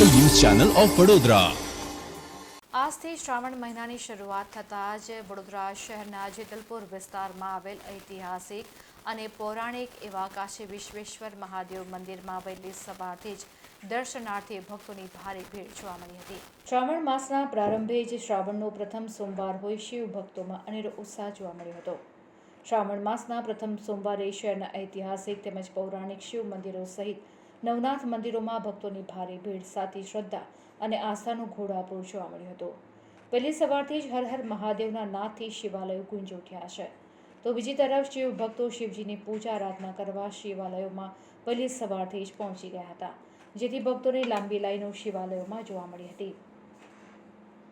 Channel of Vadodara. આજથી શ્રાવણ મહિનાની શરૂઆત થતાં જ વડોદરા શહેરના જેતલપુર વિસ્તારમાં આવેલ ઐતિહાસિક અને પૌરાણિક એવા કાશી વિશ્વેશ્વર મહાદેવ મંદિરમાં વહેલી સવારથી જ દર્શનાર્થી ભક્તોની ભારે ભીડ જોવા મળી હતી. શ્રાવણ માસના પ્રારંભે જ શ્રાવણનો પ્રથમ સોમવાર હોય શિવ ભક્તોમાં અનેરો ઉત્સાહ જોવા મળ્યો હતો. શ્રાવણ માસના પ્રથમ સોમવારે શહેરના ઐતિહાસિક તેમજ પૌરાણિક શિવ મંદિરો સહિત નવનાથ મંદિરોમાં ભક્તોની ભારે ભીડ સાથે શ્રદ્ધા અને આસ્થાનું ઘોડાપુર જોવા મળ્યું હતું. પહેલી સવારથી જ હર હર મહાદેવના નાદથી શિવાલયો ગુંજ ઉઠ્યા છે. તો બીજી તરફ શિવ ભક્તો શિવજીની પૂજા આરાધના કરવા શિવાલયોમાં પહેલી સવારથી જ પહોંચી ગયા હતા, જેથી ભક્તોની લાંબી લાઈનો શિવાલયોમાં જોવા મળી હતી.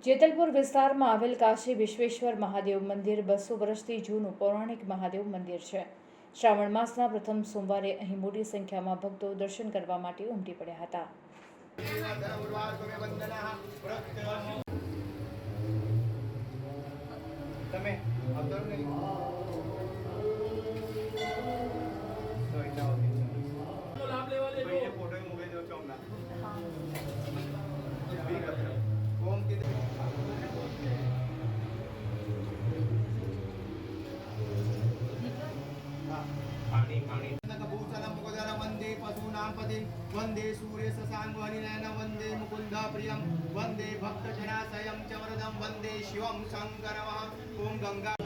જેતલપુર વિસ્તારમાં આવેલ કાશી વિશ્વેશ્વર મહાદેવ મંદિર બસો વર્ષથી જૂનું પૌરાણિક મહાદેવ મંદિર છે. શ્રાવણ માસના પ્રથમ સોમવારે અહીં મોટી સંખ્યામાં ભક્તો દર્શન કરવા માટે ઉમટી પડ્યા હતા. તમે વંદે પશૂનાં પતિં વંદે સૂર્ય શશાંકવહનિનયન વંદે મુકુન્દ પ્રિયમ વંદે ભક્તજનાશયં ચ વરદમ વંદે શિવમ શંકરમ ઓમ ગંગા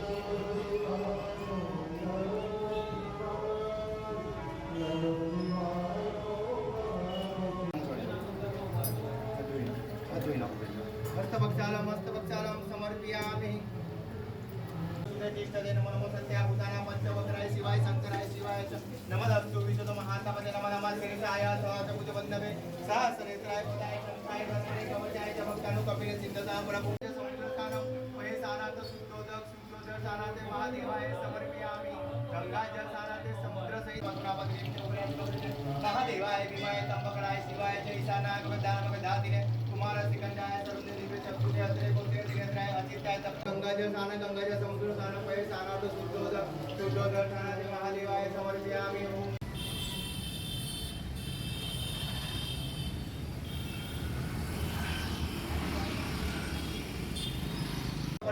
હસ્તપક્ષાલમ હસ્તપક્ષાલમ સમર્પયામિ સત્યાભૂતાનાં પંચવક્રાય શિવાય શંકરાય શિવાય ચ નમદસ્તુ વિશુદ્ધ મહાત્મતે નમઃ નમઃ શિરીષાય સહસ્રભુજ વંદવે સહસ્રેત્રાય પદાય શંખાય વસ્ત્રે કવચાય ચ ભક્તાનુ કપિલ સિદ્ધતાં પ્રભુ જળ સાનાથે સમુદ્ર સહિત મહાદેવાય ભીમાય તંબકરાય, શિવાય મહાદેવાય સમર્પયામિ ઓમ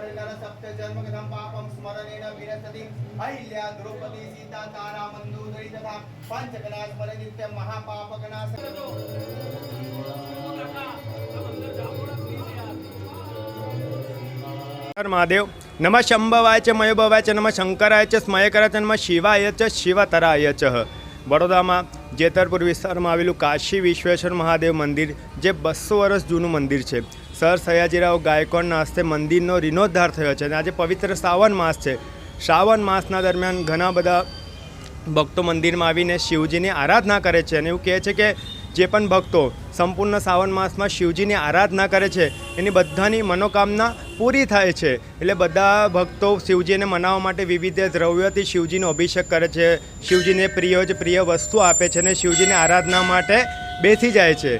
પરિણામ સપ્ત જન્મ કથમ પાપમ સ્મરણેન વિરસતિ અહિલ્યા દ્રૌપદી સીતા તારા મંદોદરી તથા પંચગના સ્મરે નિત્ય મહાપાપગના મહાદેવ. નમ શંભવાય છે મયોભવાય છે નમ શંકરાય છે સ્મયકરાય છે નમ શિવાય છે શિવતરાય છે વડોદરામાં જેતરપુર વિસ્તારમાં આવેલું કાશી વિશ્વેશ્વર મહાદેવ મંદિર, જે બસો વર્ષ જૂનું મંદિર છે. સર સયાજીરાવ ગાયકવાડના હસ્તે મંદિરનો રિનોદ્ધાર થયો છે અને આજે પવિત્ર શ્રાવણ માસ છે. શ્રાવણ માસના દરમિયાન ઘણા બધા ભક્તો મંદિરમાં આવીને શિવજીની આરાધના કરે છે અને એવું કહે છે કે જે પણ ભક્તો સંપૂર્ણ શ્રાવણ માસમાં શિવજીની આરાધના કરે છે, એની બધાની મનોકામના પૂરી થાય છે. એટલે બધા ભક્તો શિવજીને મનાવવા માટે વિવિધ દ્રવ્યોથી શિવજીનો અભિષેક કરે છે. શિવજીને પ્રિય જ પ્રિય વસ્તુ આપે છે અને શિવજીની આરાધના માટે બેસી જાય છે.